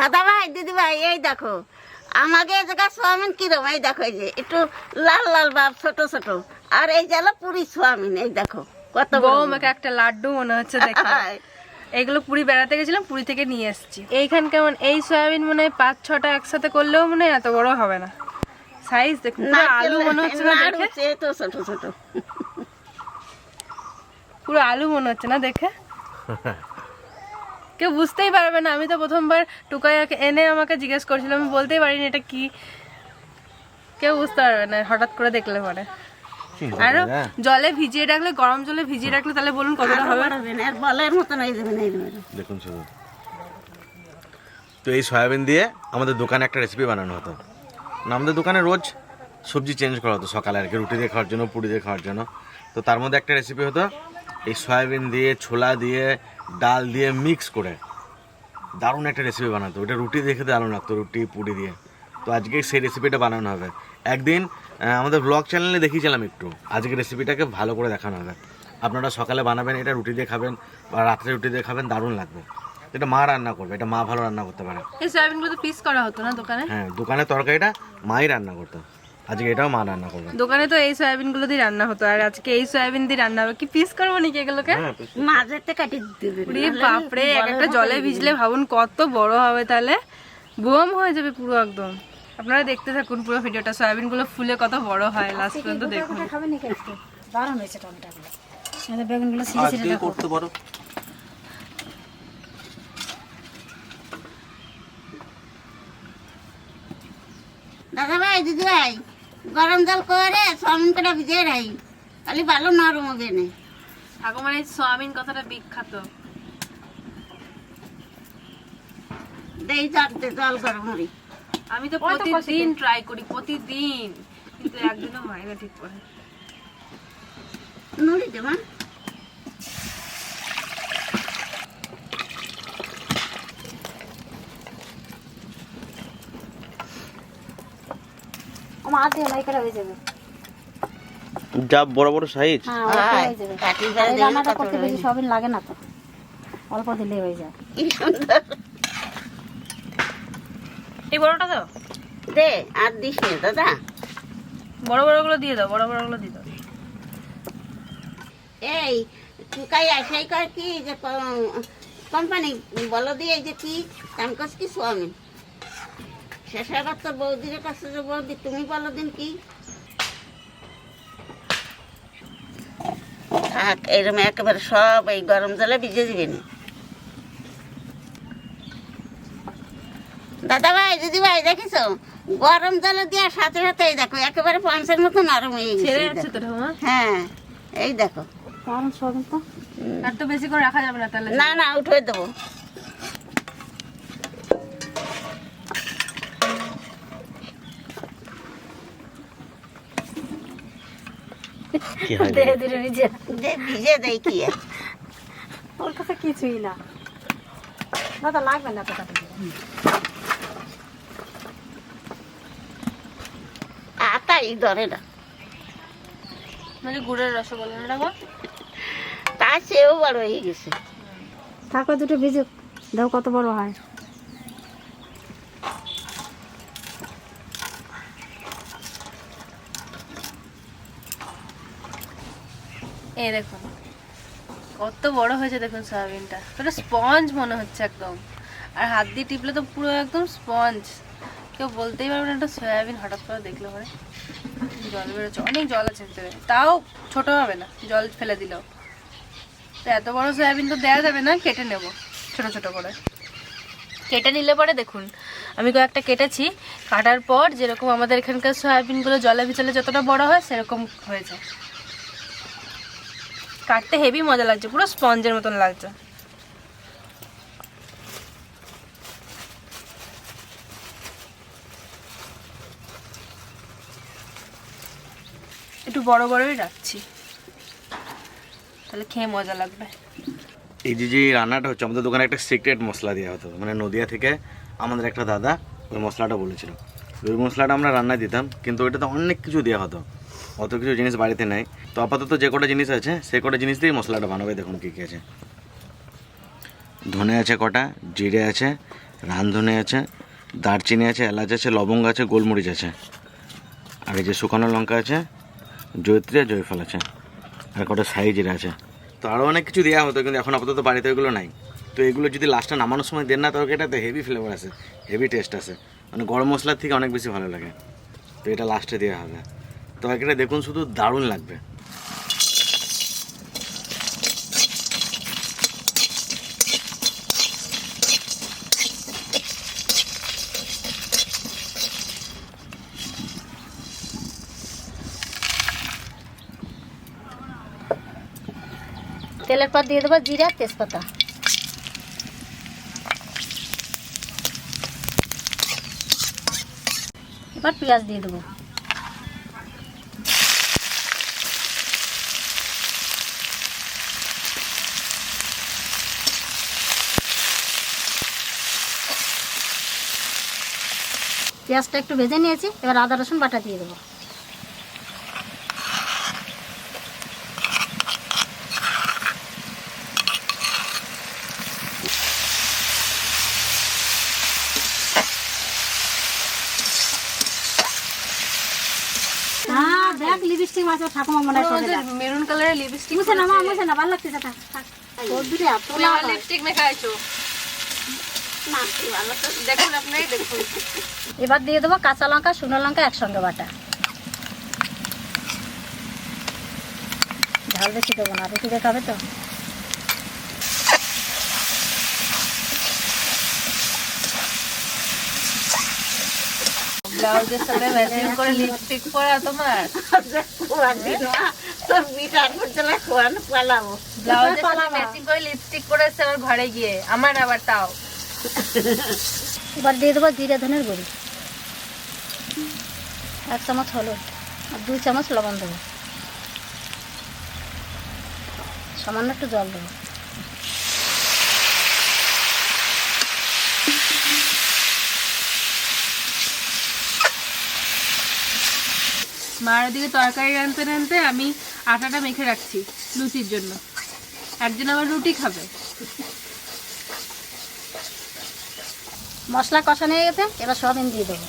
দাদা ভাই দিদি ভাই এই দেখো। আমাকে এই জায়গা সোয়াবিন কিরম? এই দেখো এই যে একটু লাল লাল ভাব ছোট ছোট। আর এই যে পুরি সোয়াবিন এই দেখো কত। বৌমাকে একটা লাড্ডু মনে হচ্ছে দেখে এগুলো পুরি বেড়াতে গেছিলাম পুরি থেকে নিয়ে এসেছি। এইখান কেমন? এই সয়াবিন মনে হয় পাঁচ ছটা একসাথে করলেও মনে হয় এত বড় হবে না। সাইজ দেখুন পুরো আলু মনে হচ্ছে না দেখে? তো ছোট ছোট। পুরো আলু মনে হচ্ছে না দেখে? কেউ বুঝতেই পারবে না। আমি তো প্রথমবার টুকাইয়াকে এনে আমাকে জিজ্ঞেস করছিল আমি বলতেই পারিনি এটা কি। কেউ বুঝতে পারবে না হঠাৎ করে দেখলে পরে। আরও জলে ভিজিয়ে রাখলে গরম জলে ভিজিয়ে রাখলে তাহলে বলুন কতটা হবে। আর বলের মতন হয়ে যাবে না এই যাবে দেখুন শুধু তো এই সয়াবিন দিয়ে আমাদের দোকানে একটা রেসিপি বানানো হতো। না আমাদের দোকানে রোজ সবজি চেঞ্জ করা হতো সকালে আর কি রুটি দিয়ে খাওয়ার জন্য পুরি দিয়ে খাওয়ার জন্য। তো তার মধ্যে একটা রেসিপি হতো এই সয়াবিন দিয়ে ছোলা দিয়ে ডাল দিয়ে মিক্স করে। দারুণ একটা রেসিপি বানাতো। ওটা রুটি দেখে দারুণ লাগতো রুটি পুরি দিয়ে। তো আজকে সেই রেসিপিটা বানানো হবে। একদিন আমাদের ব্লগ চ্যানেলে দেখিয়েছিলাম একটু। আজকে রেসিপিটাকে ভালো করে দেখানো হবে। আপনারা সকালে বানাবেন এটা রুটি দিয়ে খাবেন বা রাত্রে রুটি দিয়ে খাবেন দারুণ লাগবে। এটা মা রান্না করবে এটা মা ভালো রান্না করতে পারে। এই সয়াবিনগুলো পিস করা হতো না দোকানে? হ্যাঁ দোকানের তরকারিটা মাই রান্না করতো। আজকে এটাও মা রান্না করবে। দোকানে তো এই সয়াবিনগুলো দিয়ে রান্না হতো আর আজকে এই সয়াবিন দিয়ে রান্না হবে। কি পিস করব নাকি এগুলোকে? মাঝেতে কাটি দিতে দেবে বাপরে এক একটা জলে ভিজলে ভাবুন কত বড় হবে তাহলে। বোম হয়ে যাবে পুরো একদম। আপনারা দেখতে থাকুন পুরো ভিডিওটা সয়াবিনগুলো ফুলে কত বড় হয় লাস্ট পর্যন্ত দেখুন। খাবে নাকি আজকে? বারণ হয়েছে টমেটোগুলো আমাদের বেগুনগুলো ছিঁড়ে ছিঁড়ে রাখো করতে পারো। দাদা ভাই দিদি ভাই। গরম জল করে সোয়াবিন কটা ভিজে রাই খালি ভালো নরম হবে না। ঠাকুমার এই সোয়াবিন কথাটা বিখ্যাত। দেই জানতে জল গরম হরি আমি তো প্রতিদিন ট্রাই করি প্রতিদিন। কিন্তু একদিনও হয় না ঠিক করে। নুড়ি দে মা আমার হাত দিয়ে হয়ে যাবে। যা বড় বড় সাইজ হ্যাঁ হয়ে যাবে। রান্নাটা করতে বেশি সবিন লাগে না তো। অল্প দিলেই হয়ে যায়। এই বড়টা তো দে আর দিস নে দাদা। বড় বড়গুলো দিয়ে দাও বড় বড়গুলো দিয়ে দাও। এই টুকাই আসাই কর কি যে কোম্পানি বলো দিয়ে যে কি কাছ কি শেষাবার তোর বৌদির কাছে যে বৌদি তুমি বলো দিন কি? থাক এরকম একেবারে সব এই গরম জলে ভিজে দিবে না দাদা ভাই দিদি ভাই দেখিস গরম জলে দেওয়ার সাথে সাথে এই দেখো একেবারে পাঁচের মতো নরম হয়ে গেছে হ্যাঁ এই দেখো। আর তো বেশি করে রাখা যাবে না তাহলে? না না উঠে দেবো। ভিজে কি ওর কাছে কিছুই না। লাগবে না তো। কাটে ধরে না। মানে গুড়ের রসগোল্লা না ঠাকুমা তা সেও বড় হয়ে গেছে। তারপর দুটো ভিজুক। দাও কত বড় হয়। এই দেখুন, কত বড় হয়েছে দেখুন সয়াবিনটা। পুরো স্পঞ্জ মনে হচ্ছে একদম। আর হাত দিয়ে টিপলে তো পুরো একদম স্পঞ্জ কেউ বলতেই পারবে না একটা সয়াবিন হঠাৎ করে দেখলে পরে জল বেরোচ্ছে, অনেক জল আছে ভিতরে। তাও ছোট হবে না, জল ফেলে দিলেও তো এত বড় সয়াবিন তো দেওয়া যাবে না, কেটে নেব, ছোট ছোট করে। কেটে নিলে পরে দেখুন, আমি কয়েকটা কেটেছি। কাটার পর যেরকম আমাদের এখানকার সয়াবিনগুলো জলে ভিজালে যতটা বড় হয়, সেরকম হয়েছে কাটতে হেভি মজা লাগছে, পুরো স্পঞ্জের মতন লাগছে। একটু বড় বড়ই রাখছি। তাহলে খেয়ে মজা লাগবে। এই যে যে রান্নাটা হচ্ছে, আমাদের দোকানে একটা সিক্রেট মশলা দেওয়া হতো। মানে নদিয়া থেকে আমাদের একটা দাদা ওই মশলাটা বলেছিল। ওই মশলাটা আমরা রান্নায় দিতাম, কিন্তু ওইটাতে অনেক কিছু দেওয়া হতো। অত কিছু জিনিস বাড়িতে নেই। তো আপাতত যে কটা জিনিস আছে, সে কটা জিনিস দিয়েই মশলাটা বানাবে, দেখুন কী কী আছে। ধনে আছে কটা, জিরে আছে, রাঁধুনি আছে, দারচিনি আছে, এলাচ আছে, লবঙ্গ আছে, গোলমরিচ আছে। আর এই যে শুকানো লঙ্কা আছে, জয়ত্রী আর জয়ফল আছে। আর কটা সাইজের আছে। তো আরও অনেক কিছু দেওয়া হতো, কিন্তু এখন আপাতত বাড়িতে এগুলো নাই। তো এগুলো যদি লাস্টে নামানোর সময় দেন না তরকারিটাতে হেভি ফ্লেভার আছে হেভি টেস্ট আছে। মানে গরম মশলার থেকে অনেক বেশি ভালো লাগে। তো এটা লাস্টে দেওয়া হবে। তরকারিটা দেখুন শুধু দারুণ লাগবে। তেলের পর দিয়ে দেবো জিরা, তেজপাতা। এবার পেঁয়াজ দিয়ে দেবো। পেঁয়াজটা একটু ভেজে নিয়েছি এবার আদা রসুন বাটা দিয়ে দেবো। হ্যাঁ দেখ লিপস্টিক মাছ ঠাকুমা মনে হয় সরে মেরুন কালারের লিপস্টিক মুছে না মা মুছে না ভালো লাগতেছে থাক, থাক। লিপস্টিক কি ভালো তো দেখুন আপনাই দেখুন এবার দিয়ে দেবো কাঁচা লঙ্কা শুকনো লঙ্কা একসঙ্গে বাটা। ঝাল বেশি দেবো না রুটি দেখাবে তো? ব্লাউজের সাথে ম্যাচিং করে লিপস্টিক পরা তোমার? খোয়াবি না তোর বিটার করতে পালাবো ব্লাউজের সাথে ম্যাচিং করে লিপস্টিক আমার ঘরে গিয়ে আমার আবার তাও। এবার দিয়ে দেবো জিরা ধনের গুঁড়ি। এক চামচ হলুদ আর দুই চামচ লবণ দেবো। সামান্য একটু জল দেবো। মার দিকে তরকারি রানতে রানতে আমি আটাটা মেখে রাখছি লুচির জন্য। একজন আবার রুটি খাবে। মশলা কষা নিয়ে গেছে এবার সোয়াবিন দিয়ে দেবো।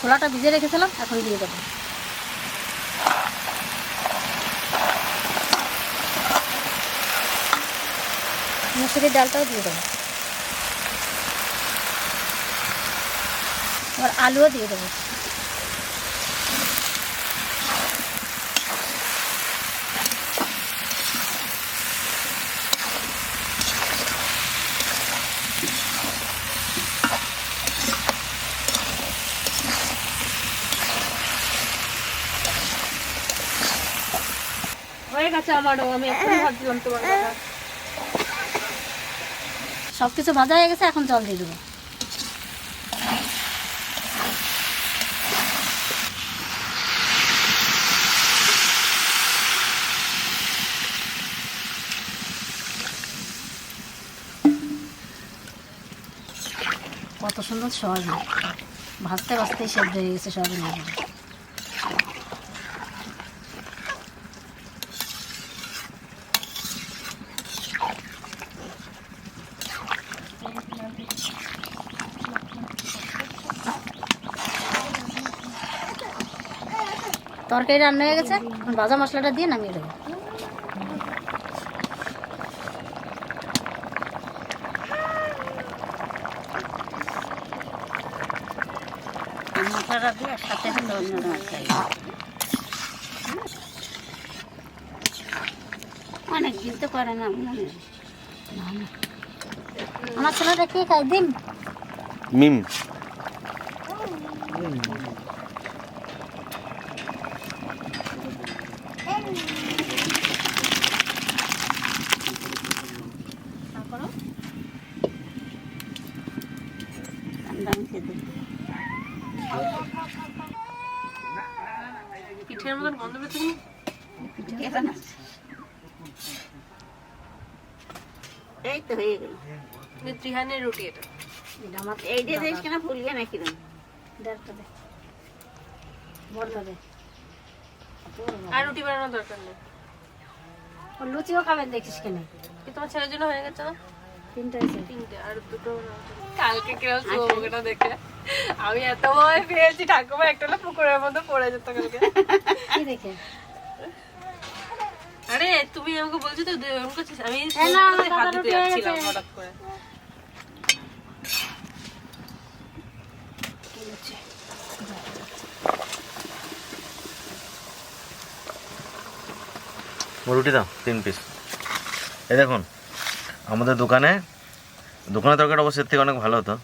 ছোলাটা ভিজে রেখেছিলাম এখন দিয়ে দেবো। মুসুরির ডালটাও দিয়ে দেবো। এবার আলুও দিয়ে দেবো। হয়ে গেছে আমারও, আমি এখনই ভাবছিলাম তোমার কথা। সব কিছু ভাজা হয়ে গেছে, এখন জল দিয়ে দেবো। কত সুন্দর সয়াবিন। ভাজতে ভাজতেই সেদ্ধ হয়ে গেছে সয়াবিন তরকারি রান্না হয়ে গেছে এখন ভাজা মশলাটা দিয়ে নামিয়ে দেবো। মশলাটা দিয়ে অন্য তরকারি অনেক দিন তো করে না মনে। আমার ছেলেটা কি খাই দিন মিম। মিশে দিই পিঠের মতন গন্ধ পেতে কেটে এই তো হয়ে গেল। ত্রিহানের রুটি এটা। এটা আমার এই যে দেশ কেন ফুলিয়ে নাকি না? দেড়টা দে। বড়টা দে। আর রুটি বানানোর দরকার নেই। লুচিও খাবেন দেখিস কেন। কি তোমার ছেলের জন্য হয়ে গেছে না? তিনটা হয়েছে তিনটে আর দুটো কালকে কিরম শুভটা দেখে? আমি এত ভয় পেয়েছি ঠাকুমা একটা হলে পুকুরের মধ্যে পড়ে যেত কালকে। কি দেখে? আরে তুমি আমাকে বলছো তো এরকম করছিস আমি হাত দিতে রুটি যাচ্ছিলাম হঠাৎ করে। রুটি দাও তিন পিস এই দেখুন আমাদের দোকানে দোকানের তরকারি অবশ্যই থেকে অনেক ভালো হতো।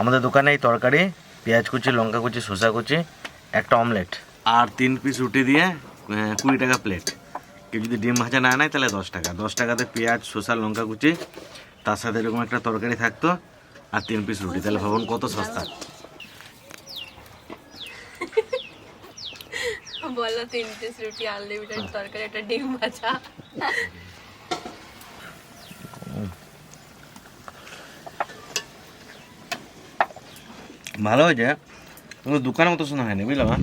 আমাদের দোকানে এই তরকারি পেঁয়াজ কুচি লঙ্কা কুচি শসা কুচি একটা অমলেট। আর তিন পিস রুটি দিয়ে কুড়ি টাকা প্লেট। কেউ যদি ডিম ভাজা না নেয় তাহলে দশ টাকা। দশ টাকাতে পেঁয়াজ শসা লঙ্কা কুচি তার সাথে এরকম একটা তরকারি থাকতো আর তিন পিস রুটি। তাহলে ভাবুন কত সস্তা। বলো তিন পিস রুটি আনলিমিটেড তরকারি একটা ডিম ভাজা। ভালো হয়েছে। কিন্তু দোকানের মতো শোনা হয়নি বুঝলাম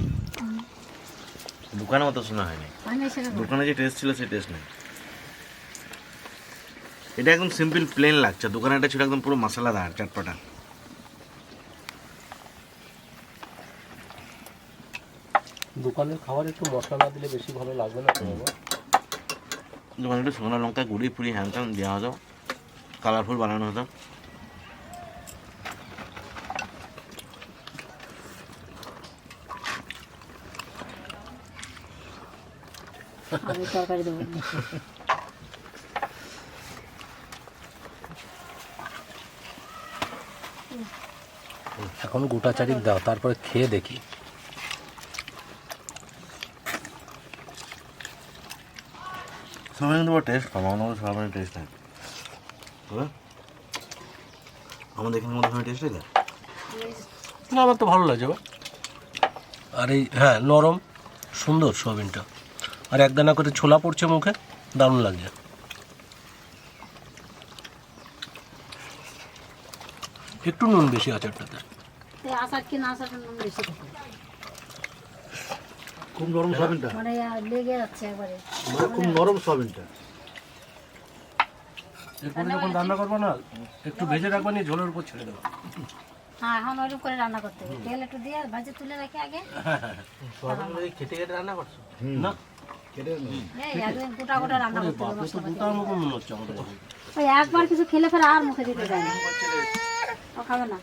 দোকানের মতো শোনা হয়নি। মানে দোকানে যে টেস্ট ছিল সেই টেস্ট নেই। এটা একদম সিম্পল প্লেন লাগছে। দোকানে এটা ছিল একদম পুরো মশলাদার চটপটা। দোকানের খাবার একটু মশলা না দিলে বেশি ভালো লাগবে না তো দোকানে একটু শুকনো লঙ্কা গুড়ি ফুড়ি হ্যান দেওয়া হতো। কালারফুল বানানো হতো। আমি তরকারি দেবো এখন গোটা চারিক দাও তারপরে খেয়ে দেখি সবাই কিন্তু টেস্ট পাবো আমাদের সবাই টেস্ট তবে আমাদের এখানে মধ্যে টেস্ট না আমার তো ভালো লাগছে। আর এই হ্যাঁ নরম সুন্দর সোয়াবিনটা আর একদানা করে ছোলা পড়ছে মুখে দারুণ লাগছে। একটু নুন বেশি আচারটাতে খুব নরম সয়াবিনটা। মানে লেগে যাচ্ছে একবারে। মানে খুব নরম সয়াবিনটা। এরপরে যখন রান্না করব না একটু ভেজে রাখবা নিয়ে ঝোলের উপর ছেড়ে দেবো। হ্যাঁ এখন ওইরকম করে রান্না করতে হবে। তেল একটু দিয়ে ভাজে তুলে রাখি আগে। খেটে খেটে রান্না করছ? না। মনে একবার কিছু খেলে ফের আর মুখে দিতে যায় না। ও খাবে না।